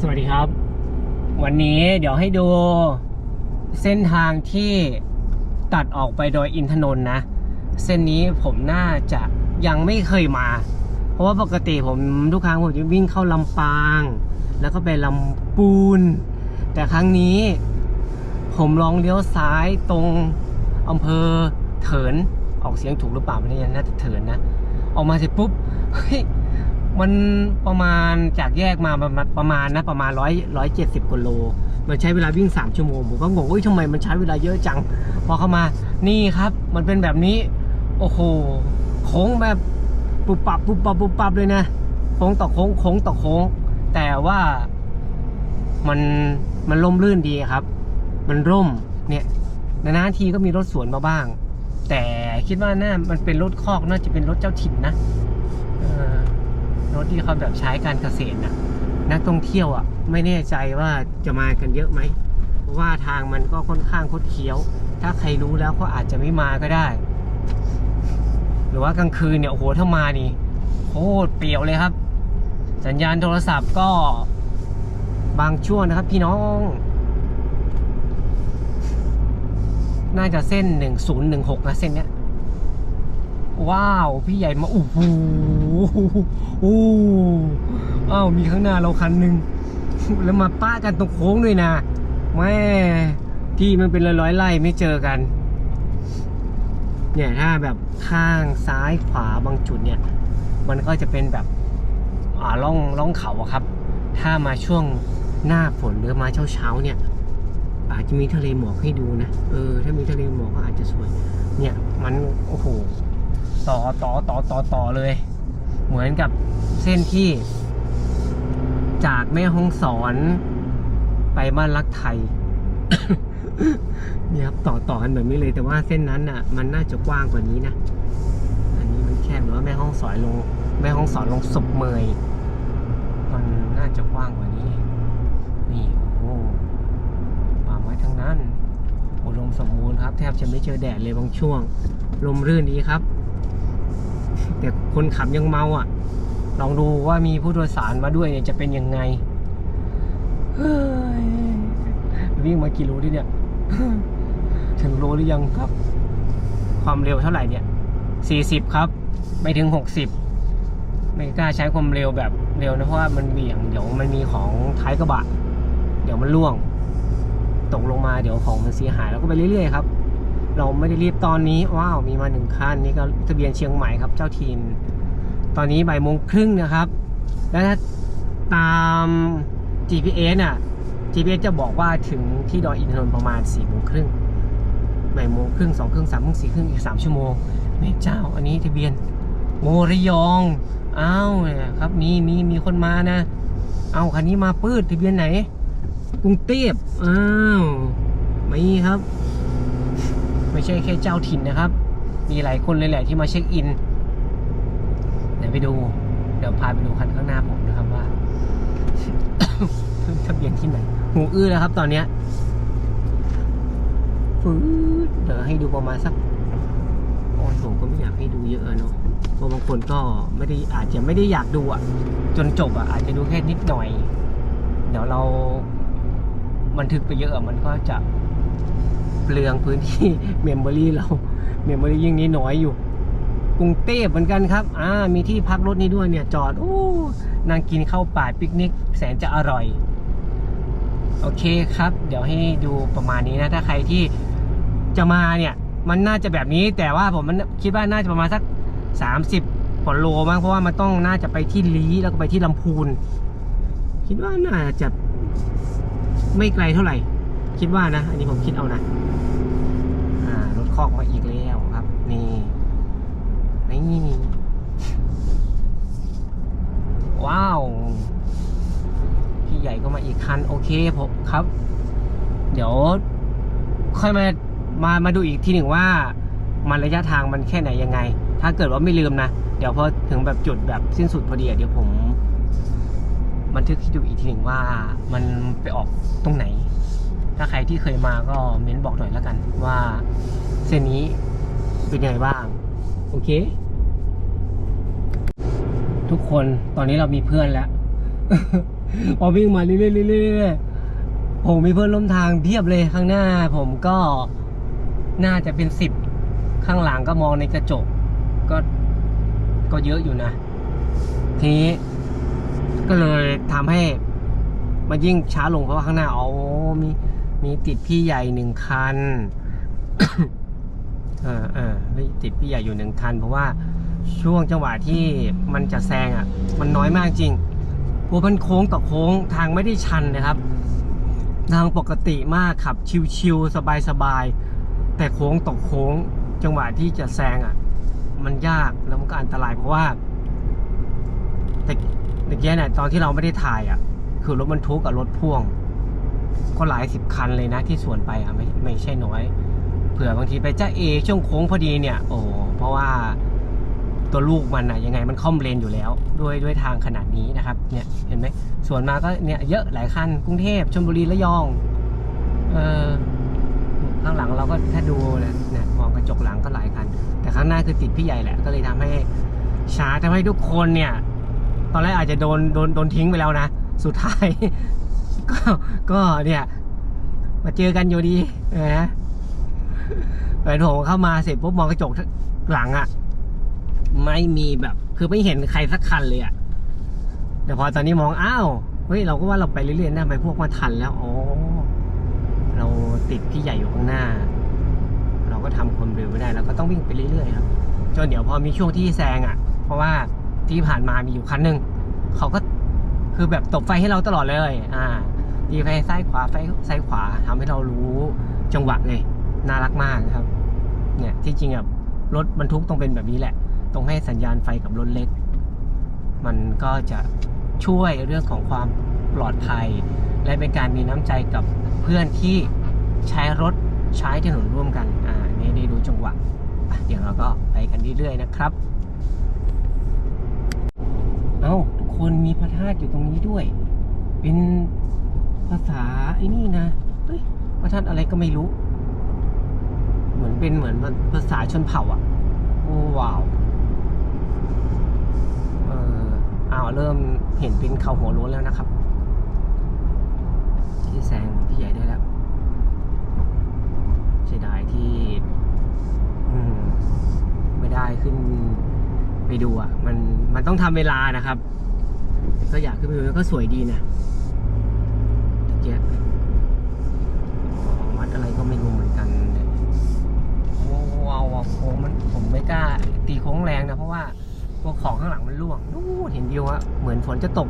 สวัสดีครับ วันนี้เดี๋ยวให้ดูเส้นทางที่ตัดออกไปโดยอินทนนท์นะ เส้นนี้ผมน่าจะยังไม่เคยมา เพราะว่าปกติผมทุกครั้งผมจะวิ่งเข้าลำปาง แล้วก็ไปลำปูน แต่ครั้งนี้ ผมลองเลี้ยวซ้ายตรงอำเภอเถินออกเสียงถูกหรือเปล่าไม่แน่น่าจะเถินนะ ออกมาเสร็จปุ๊บเฮ้ย มันประมาณจากแยกมาประมาณประมาณนะประมาณร้อยร้อยเจ็ดสิบกิโล มันใช้เวลาวิ่งสามชั่วโมง ผมก็งงว่าทำไมมันใช้เวลาเยอะจัง พอเข้ามานี่ครับ มันเป็นแบบนี้ โอ้โหโค้งแบบปุบปับปุบปับปุบปับเลยนะโค้งต่อโค้งโค้งต่อโค้ง แต่ว่ามันมันร่มรื่นดีครับ มันร่มเนี่ยนานๆทีก็มีรถสวนมาบ้าง แต่คิดว่าน่ามันเป็นรถคอกน่าจะเป็นรถเจ้าถิ่นนะ รถที่เขาแบบใช้การเกษตรนะนักท่องเที่ยวอะไม่แน่ใจว่าจะมากันเยอะไหมเพราะว่าทางมันก็ค่อนข้างคดเคี้ยว ถ้าใครรู้แล้วก็อาจจะไม่มาก็ได้ หรือว่ากลางคืนเนี่ยโอ้โหถ้ามานี่โคตรเปรียวเลยครับ สัญญาณโทรศัพท์ก็บางช่วงนะครับพี่น้อง น่าจะเส้น 1016นะเส้นเนี้ย ว้าว พี่ใหญ่มาโอ้โหโอ้อ้าวมีข้างหน้าเราคันหนึ่งแล้วมาป้ากันตรงโค้งด้วยนะแม่ที่มันเป็นร้อยๆไร่ไม่เจอกัน เนี่ยถ้าแบบข้างซ้ายขวาบางจุดเนี่ย มันก็จะเป็นแบบอ่าล่องล่องเขาอะครับ ถ้ามาช่วงหน้าฝนหรือมาเช้าเช้าๆเนี่ย อาจจะมีทะเลหมอกให้ดูนะเออถ้ามีทะเลหมอกก็อาจจะสวย เนี่ยมันโอ้โห ต่อต่อต่อต่อต่อเลย เหมือนกับเส้นที่ จากแม่ฮ่องสอนไปบ้านรักไทยเนี่ยครับต่อต่อกันแบบนี้เลยแต่ว่าเส้นนั้นน่ะ มันน่าจะกว้างกว่านี้นะ อันนี้มันแคบหรือว่าแม่ห้องสอนลง แม่ห้องสอนลงศพเมยมันน่าจะกว้างกว่านี้ นี่ โอ้โหป่าไม้ทั้งนั้นอุดมสมบูรณ์ครับ แทบจะไม่เจอแดดเลยบางช่วง ลมรื่นดีครับ แต่คนขับยังเมาอะ ลองดูว่ามีผู้โดยสารมาด้วยเนี่ยจะเป็นยังไงเฮ้ยวิ่งมากี่โลดิเนี่ย ถึงโลหรือยังครับ ความเร็วเท่าไหร่เนี่ย40ครับ ไม่ถึง60ไม่กล้าใช้ความเร็วแบบเร็วนะเพราะว่ามันเหวี่ยงเดี๋ยวมันมีของท้ายกระบะ เดี๋ยวมันล่วง ตกลงมาเดี๋ยวของมันเสียหายแล้วก็ไปเรื่อยๆครับ เราไม่ได้รีบตอนนี้ ว้าว มีมาหนึ่งคันนี่ก็ทะเบียนเชียงใหม่ครับเจ้าทีม ตอนนี้บ่ายโมงครึ่งนะครับ แล้วถ้าตาม GPS น่ะ GPS จะบอกว่าถึงที่ดอยอินทนนท์ประมาณ4ี่โมงครึ่งบ่ายโมงครึ่งสองครึ่งสามครึ่งสี่ครึ่งอีกสามชั่วโมงแม่เจ้า อันนี้ทะเบียนโมระยอง อ้าวเนี่ยครับมีมีมีคนมานะ เอาคันนี้มาปืดทะเบียนไหน กรุงเทพอ้าวไม่ครับ ไม่ใช่แค่เจ้าถิ่นนะครับ มีหลายคนเลยแหละที่มาเช็คอินเดี๋ยวไปดู เดี๋ยวพาไปดูคันข้างหน้าผมนะครับว่าทะเบียนที่ไหน หูอื้อแล้วครับ ตอนเนี้ยฟืดเดี๋ยวให้ดูประมาณสักโอ้ยผมก็ไม่อยากให้ดูเยอะเนาะเพราะบางคนก็ไม่ได้อาจจะไม่ได้อยากดูอะ จนจบอะอาจจะดูแค่นิดหน่อย เดี๋ยวเราบันทึกไปเยอะอะมันก็จะ เปลืองพื้นที่เมมโมรี่เราเมมโมรี่ยิ่งนี้น้อยอยู่กรุงเทพเหมือนกันครับ อ่า มีที่พักรถนี้ด้วยเนี่ย จอด โอ้นั่งกินข้าวป่าปิกนิก แสนจะอร่อย โอเคครับ เดี๋ยวให้ดูประมาณนี้นะ ถ้าใครที่จะมาเนี่ย มันน่าจะแบบนี้ แต่ว่าผมมันคิดว่าน่าจะประมาณสักสามสิบกว่าโลมั้ง เพราะว่ามันต้องน่าจะไปที่ลีแล้วก็ไปที่ลำพูน คิดว่าน่าจะไม่ไกลเท่าไหร่ คิดว่านะ อันนี้ผมคิดเอานะอ่ารถคอกมาอีกแล้วครับนี่นี่ว้าว พี่ใหญ่ก็มาอีกคัน โอเคผมครับ เดี๋ยว ค่อยมามามาดูอีกทีหนึ่งว่า มันระยะทางมันแค่ไหนยังไง ถ้าเกิดว่าไม่ลืมนะ เดี๋ยวพอถึงแบบจุดแบบสิ้นสุดพอดีเดี๋ยวผมบันทึกให้ดูอีกทีหนึ่งว่ามันไปออกตรงไหน ถ้าใครที่เคยมาก็เม้นบอกหน่อยแล้วกันว่าเส้นนี้เป็นยังไงบ้าง โอเค ทุกคนตอนนี้เรามีเพื่อนแล้วพอวิ่งมาเรื่อยๆๆผมมีเพื่อนร่วมทางเพียบเลยข้างหน้า ผมก็น่าจะเป็นสิบข้างหลังก็มองในกระจก ก็ก็เยอะอยู่นะทีนี้ก็เลยทำให้มันยิ่งช้าลงเพราะว่าข้างหน้าอ๋อมี มีติดพี่ใหญ่หนึ่งคันเออเออเฮ้ยติดพี่ใหญ่อยู่หนึ่งคัน เพราะว่าช่วงจังหวะที่มันจะแซงอะ มันน้อยมากจริงโอ้มันโค้งต่อโค้งทางไม่ได้ชันนะครับ ทางปกติมากขับชิวๆสบายๆแต่โค้งต่อโค้ง จังหวะที่จะแซงอะ มันยากแล้วมันก็อันตรายเพราะว่าแต่แต่แกเนี่ยตอนที่เราไม่ได้ถ่ายอะ คือรถบรรทุกกับรถพ่วง ก็หลายสิบคันเลยนะที่สวนไปอะไม่ไม่ใช่น้อย เผื่อบางทีไปจ้าเอช่วงโค้งพอดีเนี่ย โอ้เพราะว่าตัวลูกมันอะยังไงมันค่อมเลนอยู่แล้ว ด้วยด้วยทางขนาดนี้นะครับเนี่ยเห็นไหมส่วนมาก็เนี่ยเยอะหลายคันกรุงเทพชลบุรีระยองเออข้างหลังเราก็ถ้าดูเนี่ยเนี่ยมองกระจกหลังก็หลายคัน แต่ข้างหน้าคือติดพี่ใหญ่แหละก็เลยทำให้ช้าทำให้ทุกคนเนี่ย ตอนแรกอาจจะโดนโดนโดนทิ้งไปแล้วนะ สุดท้าย ก็ก็เนี่ย มาเจอกันอยู่ดีนะแฟนผมเข้ามาเสร็จปุ๊บมองกระจกหลังอะ่ะ ไม่มีแบบ คือไม่เห็นใครสักคันเลยอะ่ะแต่พอตอนนี้มองอ้าวเฮ้ยเราก็ว่าเราไปเรื่อยๆนะไปพวกมาทันแล้วอ๋อเราติดพี่ใหญ่อยู่ข้างหน้า เราก็ทำความเร็วไม่ได้เราก็ต้องวิ่งไปเรื่อยๆครับจนเดี๋ยวพอมีช่วงที่แซงอะ เพราะว่าที่ผ่านมามีอยู่คันหนึ่งเขาก็คือแบบตบไฟให้เราตลอดเลย อ่า ตีไฟซ้ายขวาไฟซ้ายขวาทำให้เรารู้จังหวะเลยน่ารักมากครับ เนี่ยที่จริงอะรถบรรทุกต้องเป็นแบบนี้แหละต้องให้สัญญาณไฟกับรถเล็ก มันก็จะช่วยเรื่องของความปลอดภัย และเป็นการมีน้ำใจกับเพื่อนที่ใช้รถใช้ถนนร่วมกันอ่านี่ได้ดูจังหวะเดี๋ยวเราก็ไปกันเรื่อยๆนะครับ เอาทุกคนมีพระธาตุอยู่ตรงนี้ด้วย เป็น ภาษาไอ้นี่นะเฮ้ยพระธาตุอะไรก็ไม่รู้ เหมือนเป็นเหมือนภาษาชนเผ่าอะ โอ้ว้าวเอออ้าวเริ่มเห็นเป็นเขาหัวโล้นแล้วนะครับที่แซงพี่ใหญ่ได้แล้วเสียดายที่ไม่ได้ขึ้นไปดูอะ มันมันต้องทำเวลานะครับ ก็อยากขึ้นไปดูแล้วก็สวยดีนะ ตะเกียบวัดอะไรก็ไม่รู้เหมือนกันเนี่ยว้าวว้าวโค้งมันผมไม่กล้า ตีโค้งแรงนะเพราะว่าพวกของข้างหลังมันร่วงนู่นเห็นวิวอะเหมือนฝนจะตก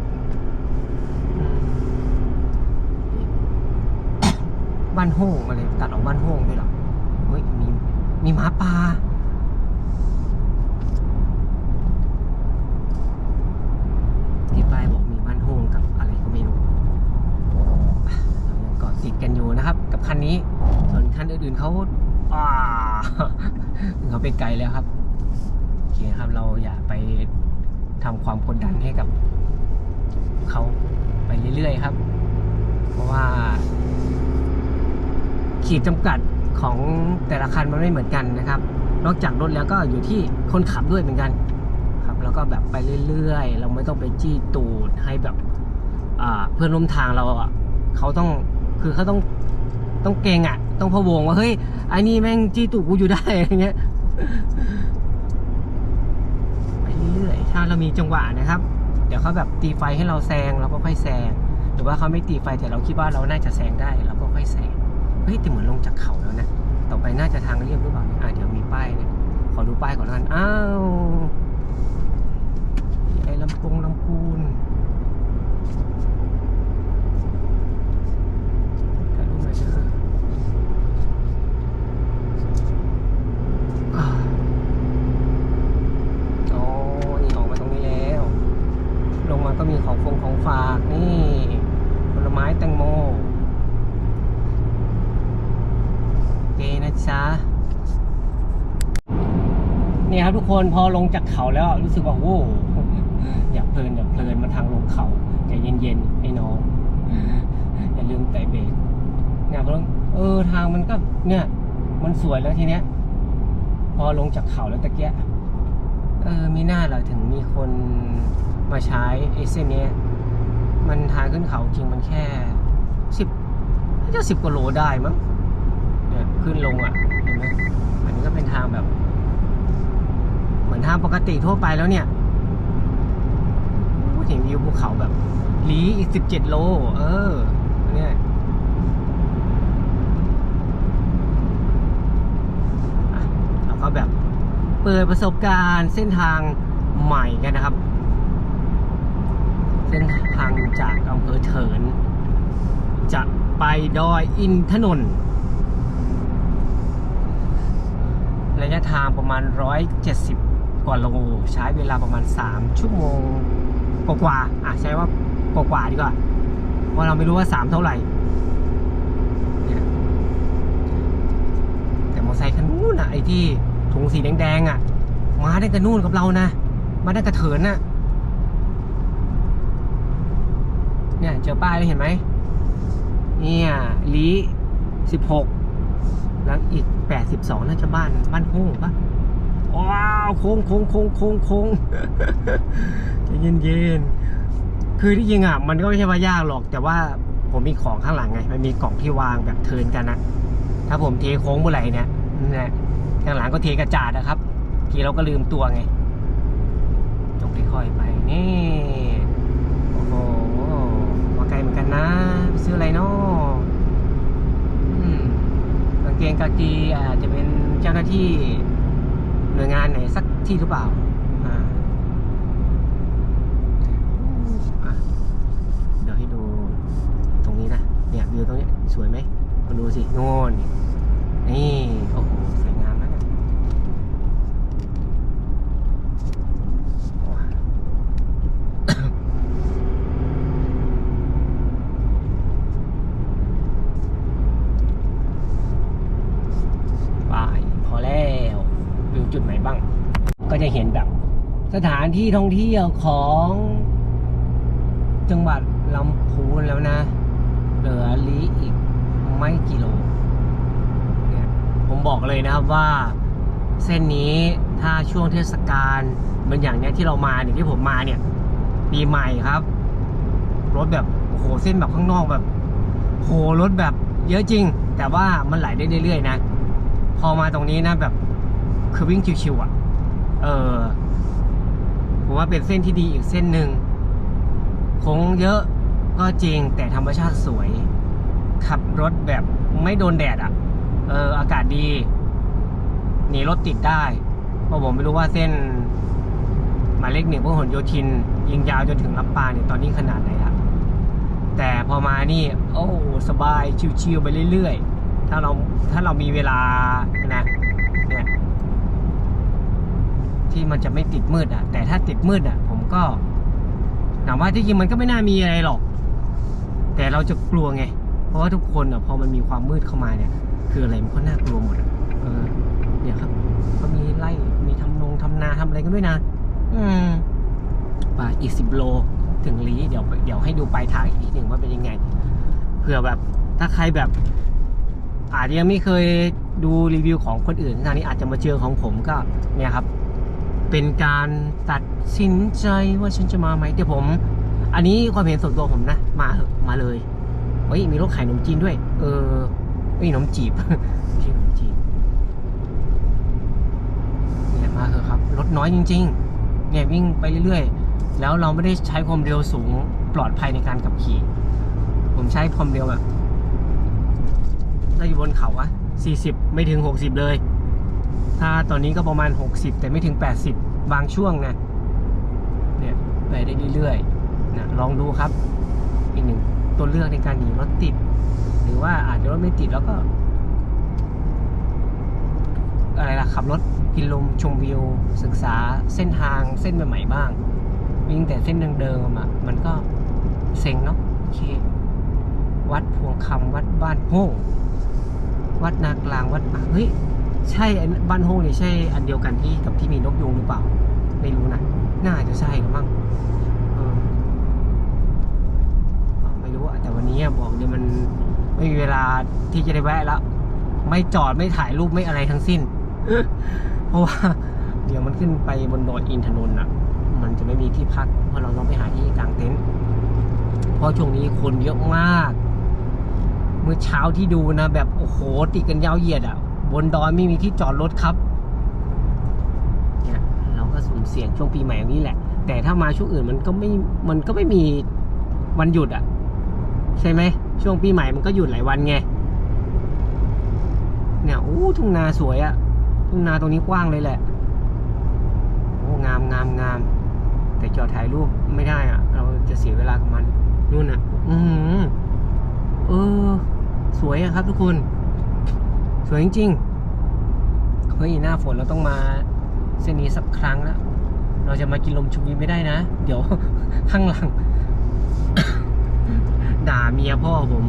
บ้านโฮ่งอะไรตัดออกบ้านโฮ่งด้วยหรอเฮ้ยมีมีหมาป่า ที่ป้ายบอกมีบ้านโฮงกับอะไรก็ไม่รู้เรายังเกาะติดกันอยู่นะ คันนี้ ส่วนคันอื่นๆเขาอ่าเขาไปไกลแล้วครับโอเคครับเราอย่าไปทำความกดดันให้กับเขาไปเรื่อยๆครับ เพราะว่า ขีดจำกัดของแต่ละคันมันไม่เหมือนกันนะครับ นอกจากรถแล้วก็อยู่ที่คนขับด้วยเหมือนกัน ครับ แล้วก็แบบไปเรื่อยๆ เราไม่ต้องไปจี้ตูดให้แบบเพื่อนร่วมทางเราอะเขาต้องคือเขาต้อง ต้องเกรงอะ ต้องพะวงว่าเฮ้ยไอ้นี่แม่งจี้ตูกูอยู่ได้อะไรเงี้ยไปเรื่อยๆถ้าเรามีจังหวะนะครับ เดี๋ยวเขาแบบตีไฟให้เราแซงเราก็ค่อยแซงหรือว่าเขาไม่ตีไฟแต่เราคิดว่าเราน่าจะแซงได้เราก็ค่อยแซงเฮ้ยแต่เหมือนลงจากเขาแล้วนะต่อไปน่าจะทางเรียบหรือเปล่าเนี่ยอะเดี๋ยวมีป้ายนะขอดูป้ายก่อนแล้วกันอ้าวไอ้ลำปงลำพูนอยเถอะอ่าอ๋อ อ๋อนี่ออกมาตรงนี้แล้วลงมาก็มีของฟงของฝากนี่ผลไม้แตงโมโอเคนะจ๊ะนี่ครับทุกคนพอลงจากเขาแล้วรู้สึกว่าโว้อยากเพลินอยากเพลินมาทางลงเขาใจเย็นๆไอ้น้องอย่าลืมไต่เบรก เองเออทางมันก็เนี่ย มันสวยแล้วทีเนี้ย พอลงจากเขาแล้วตะเกียเออมีหน้าเหรอถึงมีคนมาใช้ไอ้เส้นนี้มันทางขึ้นเขาจริงมันแค่สิบน่าจะสิบกว่าโลได้มั้งเนี่ยขึ้นลงอะเห็นไหมอันนี้ก็เป็นทางแบบ เหมือนทางปกติทั่วไปแล้วเนี่ยพูดถึงวิวภูเขาแบบลีอีกสิบเจ็ดโล เออ เนี่ยอะเราก็แบบ เปิดประสบการณ์เส้นทางใหม่กันนะครับ เส้นทางจากอำเภอเถิน จะไปดอยอินทนนท์ระยะทางประมาณ 170 กว่าโลใช้เวลาประมาณ 3 ชั่วโมงกว่าๆอะใช้ว่ากว่าๆดีกว่าเพราะเราไม่รู้ว่า 3 เท่าไหร่แต่มอเตอร์ไซค์คันนู้นอะไอ้ที่ ถุงสีแดงๆอะ มาได้กันนู่นกับเรานะ มาได้กระเถินน่ะ เนี่ยเจอป้ายแล้วเห็นไหม เนี่ยลีสิบหกแล้วอีกแปดสิบสองน่าจะบ้านบ้านโฮงปะว้าวโค้งโค้งโค้งโค้งโค้งเย็นเย็นคือที่จริงอะ มันก็ไม่ใช่ว่ายากหรอก แต่ว่าผมมีของข้างหลังไง มันมีกล่องที่วางแบบเทิร์นกันนะถ้าผมเทโค้งเมื่อไหร่เนี่ยเนี่ย ข้างหลังก็เทกระจาดนะครับทีเราก็ลืมตัวไงจงค่อยๆไปนี่โอ้โหมาไกลเหมือนกันนะ ซื้ออะไรเนาะอืมกางเกงกากีอาจจะเป็นเจ้าหน้าที่หน่วยงานไหนสักที่หรือเปล่าอ่าเดี๋ยวให้ดูตรงนี้นะ เนี่ยวิวตรงนี้สวยไหมมาดูสิโน่นนี่ โอ้โห สวยงามนะเนี่ยว้าว ไปพอแล้ววิวจุดไหนบ้าง ก็จะเห็นแบบ สถานที่ท่องเที่ยวของจังหวัดลำพูนแล้วนะ เหลือลีอีกไม่กี่โลเนี่ยผมบอกเลยนะครับว่าเส้นนี้ถ้าช่วงเทศกาลเหมือนอย่างเนี้ยที่เรามาเนี่ยที่ผมมาเนี่ย ปีใหม่ครับ รถแบบโหเส้นแบบข้างนอกแบบโหรถแบบเยอะจริง แต่ว่ามันไหลได้เรื่อยๆนะ พอมาตรงนี้นะแบบคือวิ่งชิวๆอะ เออผมว่าเป็นเส้นที่ดีอีกเส้นหนึ่งโค้งเยอะก็จริงแต่ธรรมชาติสวย ขับรถแบบไม่โดนแดดอะ เออ อากาศดี หนีรถติดได้เพราะผมไม่รู้ว่าเส้นหมายเลขหนึ่งพหลโยธิน ยิงยาวจนถึงลำปางเนี่ยตอนนี้ขนาดไหนละแต่พอมานี่ โอ้สบายชิวๆไปเรื่อยๆ ถ้าเราถ้าเรามีเวลานะเนี่ย ที่มันจะไม่ติดมืดอะ แต่ถ้าติดมืดอะ ผมก็ถามว่าที่จริงมันก็ไม่น่ามีอะไรหรอก แต่เราจะกลัวไง เพราะว่าทุกคนอะพอมันมีความมืดเข้ามาเนี่ย คืออะไรมันก็น่ากลัวหมดอะเออเนี่ยครับก็มีไร่มีทำนงทำนาทำอะไรกันด้วยนะ อืมไปอีกสิบโลถึงลีเดี๋ยวเดี๋ยวให้ดูปลายทางอีกหนึ่งว่าเป็นยังไงเผื่อแบบถ้าใครแบบอาจจะยังไม่เคยดูรีวิวของคนอื่นทางนี้อาจจะมาเจอของผมก็เนี่ยครับ เป็นการตัดสินใจว่าฉันจะมาไหมเดี๋ยวผม อันนี้ความเห็นส่วนตัวผมนะ มาเถอะมาเลยเฮ้ยมีรถขายขนมจีนด้วย เออเฮ้ยขนมจีบไม่ใช่ขนมจีนเนี่ยมาเถอะครับรถน้อยจริง ๆ เนี่ยวิ่งไปเรื่อยๆ แล้วเราไม่ได้ใช้ความเร็วสูงปลอดภัยในการขับขี่ ผมใช้ความเร็วแบบถ้าอยู่บนเขาอะ40 ไม่ถึง 60 เลย ถ้าตอนนี้ก็ประมาณ 60 แต่ไม่ถึง 80 บางช่วงนะ เนี่ย ไปได้เรื่อยๆนะลองดูครับ อีกหนึ่งตัวเลือกในการหนีรถติด หรือว่าอาจจะรถไม่ติดแล้วก็ อะไรล่ะ ขับรถกินลมชมวิว ศึกษาเส้นทางเส้นใหม่ๆบ้าง วิ่งแต่เส้นเดิมๆอะมันก็เซ็งเนาะโอเค วัดพวงคำวัดบ้านโฮงวัดนากลางวัดป่าเฮ้ย ใช่อันบ้านโฮงนี่ใช่อันเดียวกันที่กับที่มีนกยุงหรือเปล่า ไม่รู้นะน่าจะใช่หรือมั้งเออไม่รู้อะแต่วันนี้บอกเลยมันไม่มีเวลาที่จะได้แวะแล้วไม่จอดไม่ถ่ายรูปไม่อะไรทั้งสิ้น เพราะว่า เดี๋ยวมันขึ้นไปบนดอยอินทนนท์อะ มันจะไม่มีที่พัก เพราะเราต้องไปหาที่กางเต็นท์เพราะช่วงนี้คนเยอะมาก เมื่อเช้าที่ดูนะ แบบโอ้โหติดกันยาวเหยียดอะ่ะ นดอยไม่มีที่จอดรถครับเนี่ยเราก็สุ่มเสี่ยงช่วงปีใหม่นี้แหละ แต่ถ้ามาช่วงอื่นมันก็ไม่มันก็ไม่มีวันหยุดอะ่ะ ใช่ไหมช่วงปีใหม่มันก็หยุดหลายวันไงเนี่ยโอ้ทุ่งนาสวยอะทุ่งนาตรงนี้กว้างเลยแหละโอ้งามงามงามแต่จอดถ่ายรูปไม่ได้อะเราจะเสียเวลากับมันนู่นอะอือหือเออ สวยอะครับทุกคน สวยจริงๆ เฮ้ยหน้าฝนเราต้องมาเส้นนี้สักครั้งแล้วเราจะมากินลมชุบนี้ไม่ได้นะ เดี๋ยวข้างหลัง ด่าเมียพ่อผม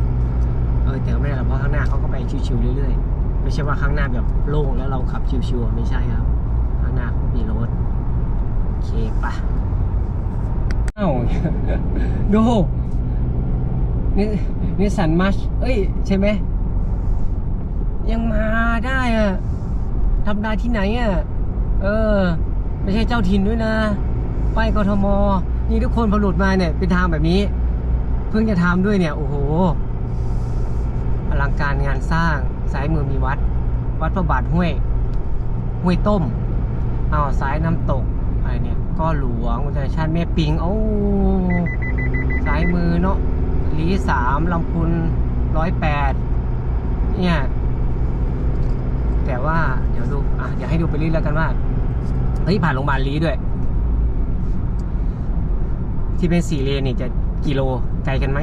เออแต่ไม่ได้หรอกเพราะข้างหน้าเขาก็ไปชิวๆเรื่อยๆ ไม่ใช่ว่าข้างหน้าแบบโล่งแล้วเราขับชิวๆไม่ใช่ครับ ข้างหน้าเขามีรถโอเคปะเอ้าดูนี่นี่สันมัชเอ้ย ใช่ไหมยังมาได้อะ ทำได้ที่ไหนอะเออ ไม่ใช่เจ้าถิ่นด้วยนะ ไปกทม นี่ทุกคนพอหลุดมาเนี่ย เป็นทางแบบนี้ เพิ่งจะทำด้วยเนี่ย โอ้โห อลังการงานสร้างซ้ายมือมีวัด วัดพระบาทห้วย ห้วยต้มอ้าวซ้ายน้ำตกอะไรเนี่ย ก็หลวงอุทยานชาติแม่ปิง โอ้ซ้ายมือเนาะลีสามลำพูนร้อยแปดเนี่ย แต่ว่าเดี๋ยวดูอะเดี๋ยวให้ดูไปเรื่อยแล้วกันว่าเฮ้ยผ่านโรงพยาบาลลีด้วย ที่เป็นสี่เลนนี่จะกิโลไกลกันไหม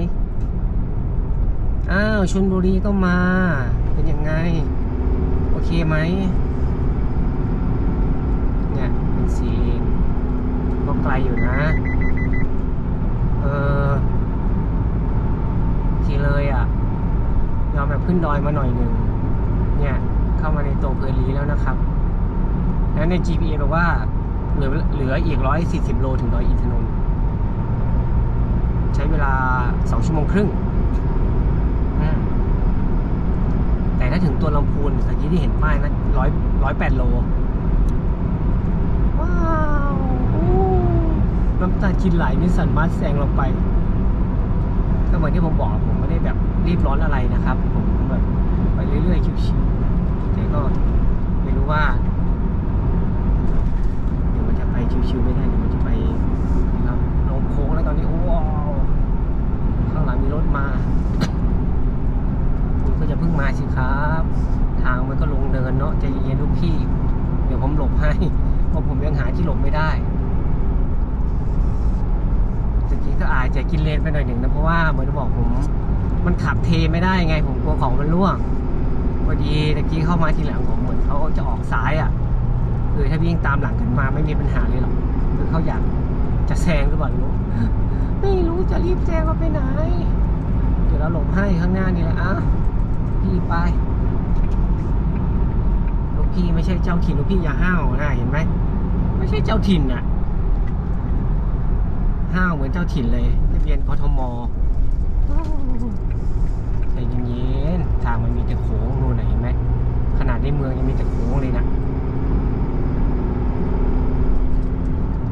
อ้าวชนบุรีก็มา เป็นยังไง โอเคไหมเนี่ยเป็นสี่เลนก็ไกลอยู่นะ เออโอเคเลยอะยอมแบบขึ้นดอยมาหน่อยหนึ่ง เข้ามาในตัวเพลีแล้วนะครับแล้วใน GPS บอกว่าเหลือเหลืออีก 140 โลถึงดอยอินทนนท์ใช้เวลา 2 ชั่วโมงครึ่ง แต่ถ้าถึงตัวลำพูนตะกี้ที่เห็นป้ายนะร้อยร้อยแปดโล ว้าวอู้น้ำตาชินไหลนิสันมาร์แซงเราไปก็เหมือนที่ผมบอกผมไม่ได้แบบรีบร้อนอะไรนะครับ ผมแบบไปเรื่อยๆ ชิว แต่ก็ไม่รู้ว่าเดี๋ยวมันจะไปชิวๆไม่ได้เดี๋ยวมันจะไปนะครับลงโค้งแล้วตอนนี้โอ้าวข้างหลังมีรถมาคุณก็จะเพิ่งมาสิครับ ทางมันก็ลงเนินเนาะใจเย็นๆทุกพี่ เดี๋ยวผมหลบให้เพราะผมยังหาที่หลบไม่ได้ตะกี้ก็อาจจะกินเลนไปหน่อยหนึ่งนะเพราะว่าเหมือนบอกผม มันขับเทไม่ได้ไง ผมกลัวของมันร่วง พอดีตะกี้เข้ามาทีหลังผมเหมือนเขาจะออกซ้ายอะคือถ้าวิ่งตามหลังกันมาไม่มีปัญหาเลยหรอกคือเขาอยากจะแซงหรือเปล่าไม่รู้ไม่รู้จะรีบแซงเราไปไหน เดี๋ยวเราหลบให้ข้างหน้านี่แหละอะพี่ไปลูกพี่ไม่ใช่เจ้าถิ่นลูกพี่อย่าห้าวนะเห็นไหมไม่ใช่เจ้าถิ่นอะห้าวเหมือนเจ้าถิ่นเลยทะเบียนกทมใจเย็นๆ ทางมันมีแต่โค้งนู่นเห็นไหมขนาดในเมืองยังมีแต่โค้งเลยนะ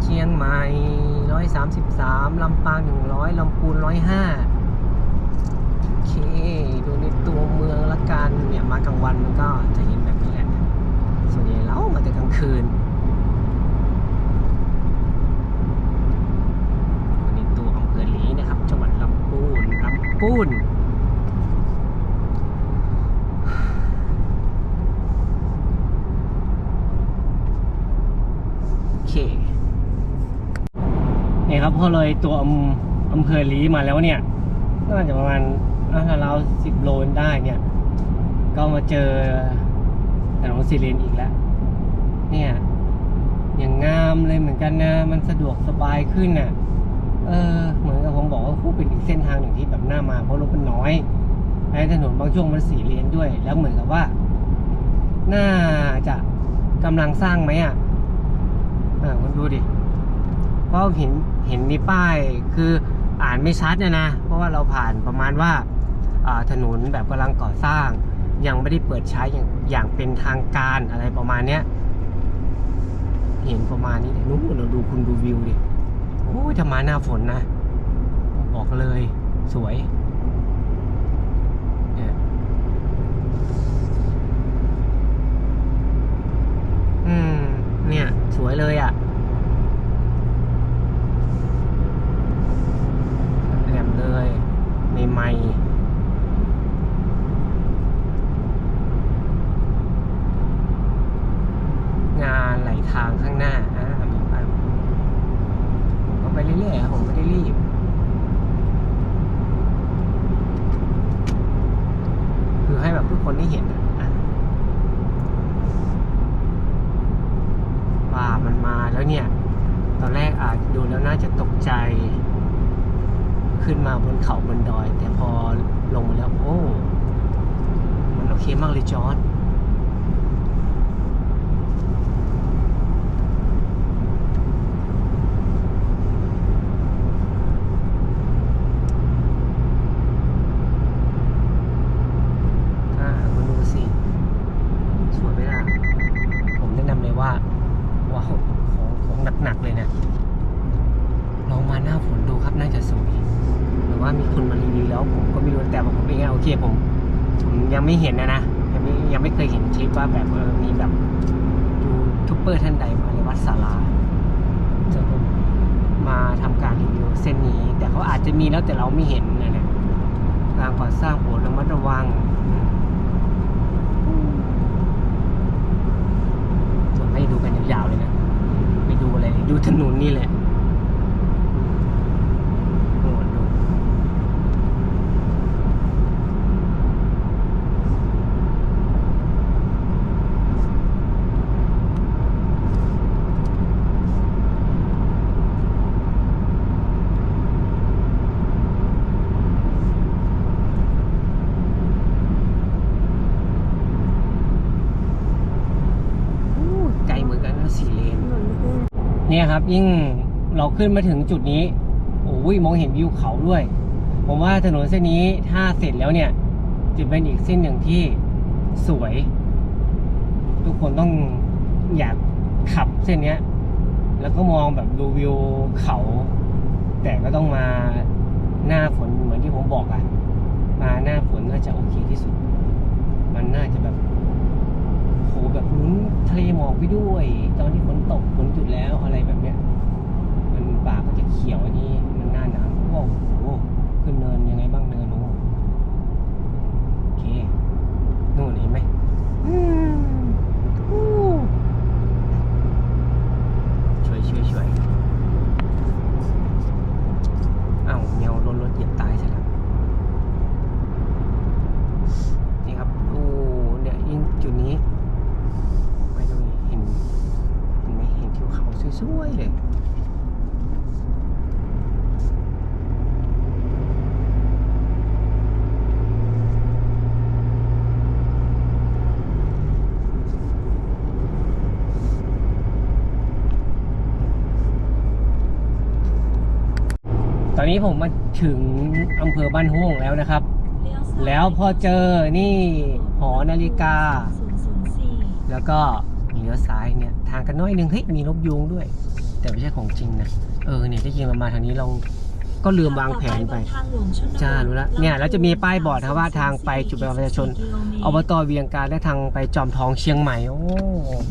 เชียงใหม่ร้อยสามสิบสามลำปางหนึ่งร้อยลำพูนร้อยห้าโอเค ดูในตัวเมืองละกันเนี่ยมากลางวันมันก็จะเห็นแบบนี้แหละ ส่วนใหญ่เรามาแต่กลางคืนวันนี้ตัวอำเภอลีนะครับ จังหวัดลำพูนลำพูนโอเค นี่ครับพ อเลยตัวอำอำเภอลีมาแล้วเนี่ยน่าจะประมาณอะราวสิบโลได้เนี่ย ก็มาเจอถนนซีเรนอีกแล้ว เนี่ย อย่างงามเลยเหมือนกันนะ มันสะดวกสบายขึ้นน่ะ เออ เหมือนกับผมบอกว่าคู่เป็นอีกเส้นทางหนึ่งที่แบบน่ามาเพราะรถมันน้อยไอ้ถนนบางช่วงมันสีเลนด้วย แล้วเหมือนกับว่า น่าจะกำลังสร้างไหมอะ อ่าคุณดูดิ เพราะเห็นเห็นมีป้ายคืออ่านไม่ชัดเนะนะ เพราะว่าเราผ่านประมาณว่าถนนแบบกำลังก่อสร้าง ยังไม่ได้เปิดใช้อย่างอย่างเป็นทางการอะไรประมาณเนี้ยเห็นประมาณนี้แต่นู้นเราดูคุณดูวิวดิโอ้ยถ้ามาหน้าฝนนะ บอกเลยสวยเนี่ยอืมเนี่ย สวยเลยอะหลมเลย ใหม่งานไหลทางข้างหน้าอ่ามีไปผมก็ไปเรื่อยๆครับผมไม่ได้รีบคือให้แบบทุกคนได้เห็นว่ามันมาแล้วเนี่ย ตอนแรกอาจดูแล้วน่าจะตกใจ ขึ้นมาบนเขาบนดอย แต่พอลงมาแล้วโอ้มันโอเคมากเลยจอร์ดอ่ามาดูสิ สวยไหมล่ะ ผมแนะนำเลยว่า ว้าว ของของหนัก ๆ เลยเนี่ย ลองมาหน้าฝนดูครับน่าจะสวยหรือว่ามีคนมารีวิวแล้ว ผมก็ไม่รู้แต่ว่าผมเองอะโอเคผมผมยังไม่เห็นนะนะยังไม่ยังไม่เคยเห็นคลิปว่าแบบเออมีแบบยูทูบเบอร์ท่านใดมาในวัดสาราจะมาทำการรีวิวเส้นนี้ แต่เขาอา จจะมีแล้วแต่เราไม่เห็นนะเนี่ยการก่อสร้างโปรดระมัดระวังส่วนให้ดูกันยาวๆเลยนะ ไปดูอะไร ดูถนนนี่แหละ โอ้ดูอู้ไกลเหมือนกันนะสี่เลน เนี่ับยิ่งเราขึ้นมาถึงจุดนี้โอ้ยมองเห็นวิวเขาด้วย ผมว่าถนนเส้นนี้ถ้าเสร็จแล้วเนี่ย จะเป็นอีกเส้นหนึ่งที่สวย ทุกคนต้องอยากขับเส้นนี้แล้วก็มองแบบดูวิวเขา แต่ก็ต้องมาหน้าฝนเหมือนที่ผมบอกอะมาหน้าฝนน่าจะโอเคที่สุด มันน่าจะแบบ โหแบบลุ้นทะเลหมอกไปด้วย ตอนที่ฝนตกฝนหยุดแล้วอะไรแบบเนี้ยมันป่าก็จะเขียวอันนี้มันหน้าหนาวโอ้โหขึ้นเนินยังไงบ้างเนินโอ้โอเคนู่นเห็นไหมอือช่วยช่วยช่วยอ้าวแมวโดนรถเหยียบตายซะแล้ว นี่ครับ โอ้ เนี่ยยิ่งจุดนี้ไปตรงนี้เห็น เห็นไหมเห็นทิวเขา สวยๆเลยตอนนี้ผมมาถึงอำเภอบ้านโฮงแล้วนะครับ แล้วพอเจอนี่หอนาฬิกา แล้วก็มีเลี้ยวซ้ายเนี่ยทางกันน้อยหนึ่งเฮ้ยมีนกยูงด้วย แต่ไม่ใช่ของจริงนะเออเนี่ยที่จริงเรามาทางนี้เราก็ลืมวางแผนไปจ้ารู้แล้วเนี่ยแล้วจะมีป้ายบอกนะครับว่าทางไปจุดบริการประชาชนอบตเวียงการและทางไปจอมทองเชียงใหม่โอ้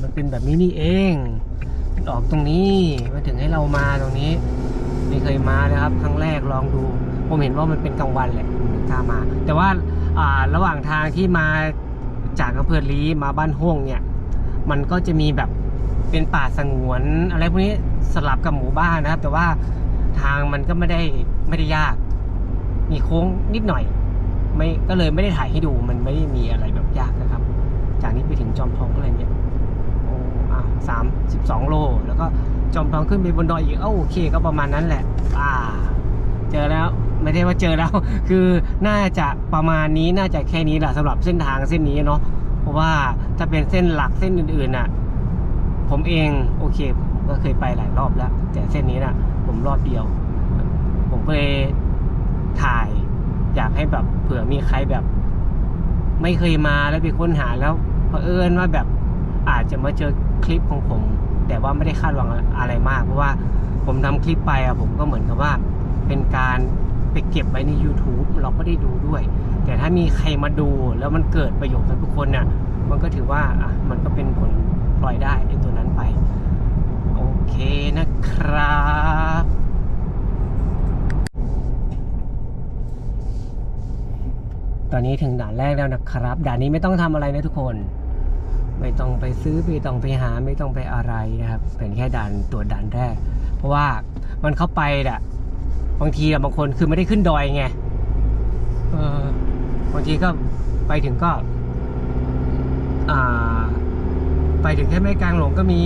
มันเป็นแบบนี้นี่เองมันออกตรงนี้มาถึงให้เรามาตรงนี้ไม่เคยมาเลยครับ ครั้งแรกลองดู ผมเห็นว่ามันเป็นกลางวันแหละผมถึงกล้ามา แต่ว่าอ่าระหว่างทางที่มาจากอำเภอลีมาบ้านห้วงเนี่ย มันก็จะมีแบบเป็นป่าสงวน อะไรพวกนี้สลับกับหมู่บ้านนะครับ แต่ว่าทางมันก็ไม่ได้ไม่ได้ยาก มีโค้งนิดหน่อย ไม่ก็เลยไม่ได้ถ่ายให้ดู มันไม่ได้มีอะไรแบบยากนะครับ จากนี้ไปถึงจอมทองก็เลยเนี่ยโอ้อะสามสิบสองโล แล้วก็จอมทองขึ้นไปบนดอยอีกโอเค ก็ประมาณนั้นแหละอ่าเจอแล้วไม่ได้ว่าเจอแล้ว คือน่าจะประมาณนี้น่าจะแค่นี้แหละสำหรับเส้นทางเส้นนี้เนาะ เพราะว่าถ้าเป็นเส้นหลักเส้นอื่นๆน่ะ ผมเองโอเคผมก็เคยไปหลายรอบแล้ว แต่เส้นนี้น่ะ ผมรอบเดียว ผมก็เลยถ่ายอยากให้แบบเผื่อมีใครแบบ ไม่เคยมาแล้วไปค้นหาแล้วเผอิญว่าแบบอาจจะมาเจอคลิปของผม แต่ว่าไม่ได้คาดหวังอะไรมาก เพราะว่าผมทำคลิปไปอะผมก็เหมือนกับว่า เป็นการไปเก็บไว้ใน YouTube เราก็ได้ดูด้วย แต่ถ้ามีใครมาดูแล้วมันเกิดประโยชน์กับทุกคนเนี่ยมันก็ถือว่าอะมันก็เป็นผลพลอยได้ไอ้ตัวนั้นไป โอเคนะครับตอนนี้ถึงด่านแรกแล้วนะครับ ด่านนี้ไม่ต้องทำอะไรนะทุกคน ไม่ต้องไปซื้อไม่ต้องไปหาไม่ต้องไปอะไรนะครับ เป็นแค่ด่านตรวจด่านแรก เพราะว่ามันเข้าไปอะบางทีอะบางคนคือไม่ได้ขึ้นดอยไงเออ บางทีก็ไปถึงก็ อ่า ไปถึงแค่แม่กลางหลงก็มี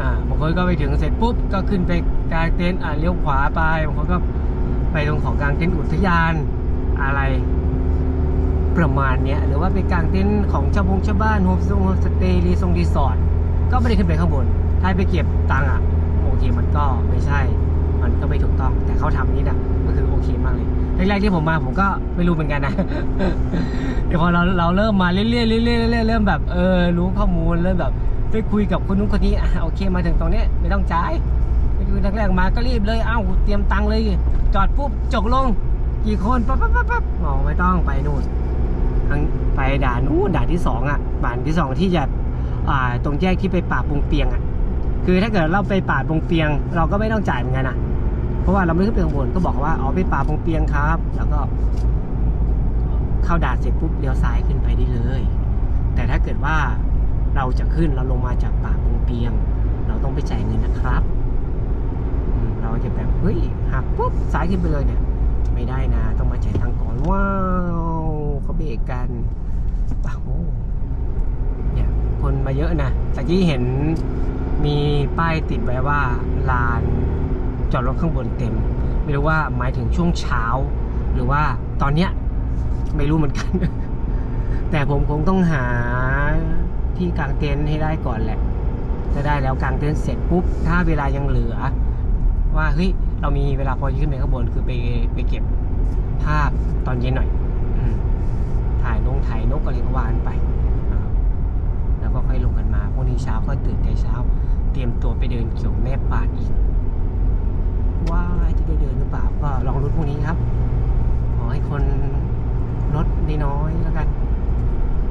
อ่าบางคนก็ไปถึงเสร็จปุ๊บก็ขึ้นไปกลางเต็นท์อ่าเลี้ยวขวาไปบางคนก็ไปตรงของกลางเต็นท์อุทยานอะไรประมาณเนี้ยหรือว่าไปกลางเต็นท์ของชาวบงชาวบ้านโฮมโฮมสเตย์รีสอร์ทรีสอร์ทก็ไม่ได้ขึ้นไปข้างบน ถ้าไปเก็บตังค์อะโอเคมันก็ไม่ใช่ มันก็ไม่ถูกต้อง แต่เขาทำนี้นะก็คือโอเคมากเลยแรกๆที่ผมมาผมก็ไม่รู้เหมือนกันนะเดี๋ยวพอเราเราเริ่มมาเรื่อยๆเรื่อยๆเรื่อยๆเริ่มแบบเออรู้ข้อมูลเริ่มแบบไปคุยกับคนนู้นคนนี้อะโอเคมาถึงตรงนี้ไม่ต้องจ่ายไปคุยแรกๆมาก็รีบเลยเอ้าเตรียมตังค์เลย จอดปุ๊บจกลง กี่คนปั๊บปั๊บปั๊บปั๊บอ๋อไม่ต้องไปนู่นทางไปด่านนู้นด่านที่สองอะด่านที่สองที่จะอ่าตรงแยกที่ไปป่าปงเปียงอะคือถ้าเกิดเราไปป่าปงเปียง เราก็ไม่ต้องจ่ายเหมือนกันนะ เพราะว่าเราไม่ขึ้นไปข้างบนก็บอกว่าอ๋อไปป่าปงเปียงครับ แล้วก็ เข้าด่านเสร็จปุ๊บเลี้ยวซ้ายขึ้นไปได้เลย แต่ถ้าเกิดว่าเราจะขึ้นเราลงมาจากป่าปงเปียง เราต้องไปจ่ายเงินนะครับเราจะแบบเฮ้ยหักปุ๊บซ้ายขึ้นไปเลยเนี่ย ไม่ได้นะ ต้องมาจ่ายตังก่อนว้าวเขาเบรกกันว้าวเนี่ยคนมาเยอะนะตะกี้เห็นมีป้ายติดไว้ว่าลาน จอดรถข้างบนเต็ม ไม่รู้ว่าหมายถึงช่วงเช้า หรือว่าตอนเนี้ยไม่รู้เหมือนกัน แต่ผมคงต้องหาที่กางเต็นท์ให้ได้ก่อนแหละจะได้แล้วกางเต็นท์เสร็จปุ๊บ ถ้าเวลายังเหลือ ว่าเฮ้ยเรามีเวลาพอขึ้นไปข้างบนคือไปไปเก็บภาพตอนเย็นหน่อยถ่ายนงถ่ายนกอะไรก็วากันไปแล้วก็ค่อยลงกันมาพรุ่งนี้เช้าก็ตื่นแต่เช้า เตรียมตัวไปเดินเกี่ยวแม่ป่านอีก ว่าจะได้เดินหรือเปล่าก็ลองรุ้นพรุ่งนี้ครับ ขอให้คนลดน้อยแล้วกัน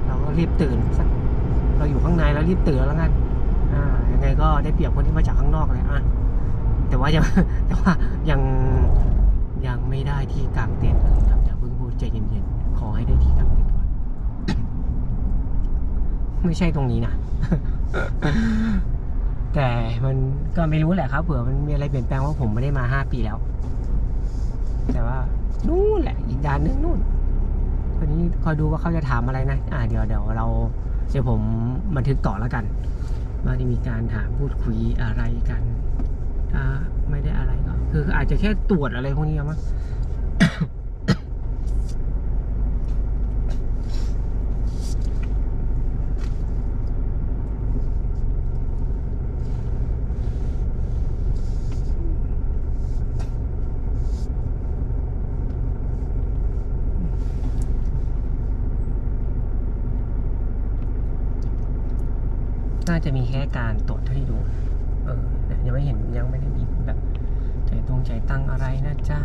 เราก็รีบตื่นสักเราอยู่ข้างในแล้วรีบตื่นแล้วกันอ่ายังไงก็ได้เปรียบคนที่มาจากข้างนอกเลยอะแต่ว่ายังแต่ว่ายังยังไม่ได้ที่กลางเต็นท์เลยครับอย่าเพิ่งพูดใจเย็นๆขอให้ได้ที่กลางเต็นท์ก่อนไม่ใช่ตรงนี้นะ แต่มันก็ไม่รู้แหละครับเผื่อมันมีอะไรเปลี่ยนแปลงว่าผมไม่ได้มาห้าปีแล้ว แต่ว่านู่นแหละ อีกด้านนึงนู่นวันนี้คอยดูว่าเขาจะถามอะไรนะ อ่าเดี๋ยวเดี๋ยวเราเดี๋ยวผมบันทึกต่อแล้วกันว่าจะมีการถามพูดคุยอะไรกันถ้าไม่ได้อะไรก็คืออาจจะแค่ตรวจอะไรพวกนี้มั้ง น่า จะมีแค่การตรวจเท่าที่ดู เออเนี่ยยังไม่เห็นยังไม่ได้มีแบบใจตรงใจตั้งอะไรนะจ๊ะ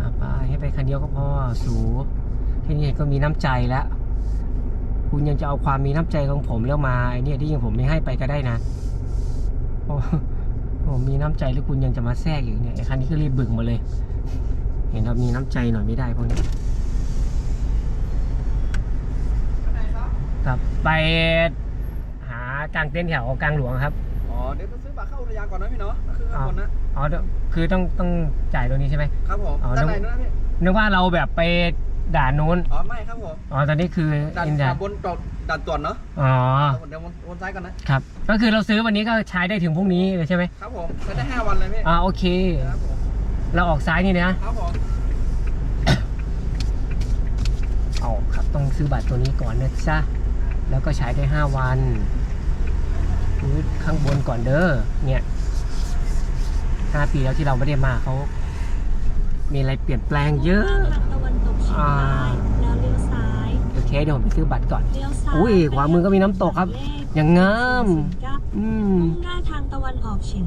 อะไปให้ไปคันเดียวก็พอสูแค่นี้ก็มีน้ำใจแล้ว คุณยังจะเอาความมีน้ำใจของผมแล้วมาไอ้เนี่ยที่ยังผมไม่ให้ไปก็ได้นะเพราะผมมีน้ำใจแล้วคุณยังจะมาแทรกอยู่เนี่ยไอ้คันนี้ก็รีบบึกมาเลย เห็นเรามีน้ำใจหน่อยไม่ได้พวกนี้ครับไป หากางเต็นท์แถวกลางหลวงครับ อ๋อ เดี๋ยวต้องซื้อบัตรเข้าอุทยานก่อนนะพี่เนาะคือข้างบนนะอ๋อเดี๋ยวคือต้องต้องจ่ายตรงนี้ใช่ไหมครับผมอ๋อด้านในนู้นนะพี่นึกว่าเราแบบไปด่านนู้นอ๋อไม่ครับผมอ๋อตอนนี้คือด่านอินเดียบนจอดด่านตรวจเนาะอ๋อเดี๋ยววนวนซ้ายก่อนนะครับก็คือเราซื้อวันนี้ก็ใช้ได้ถึงพรุ่งนี้เลยใช่ไหมครับผมใช้ได้5วันเลยพี่อ่าโอเคครับผมเราออกซ้ายนี่นะครับผมเอาครับต้องซื้อบัตรตัวนี้ก่อนนะจ๊ะแล้วก็ใช้ได้ 5 วัน ซื้อข้างบนก่อนเด้อเนี่ยห้าปีแล้วที่เราไม่ได้มาเขา มีอะไรเปลี่ยนแปลงเยอะ ทางตะวันตกเฉียงใต้แล้วเลี้ยวซ้ายโอเคเดี๋ยวผมไปซื้อบัตรก่อน เลี้ยวซ้ายอุ้ยขวามือก็มีน้ำตกครับเลขอย่างงาม009อืม มุ่งหน้าทางตะวันออกเฉียง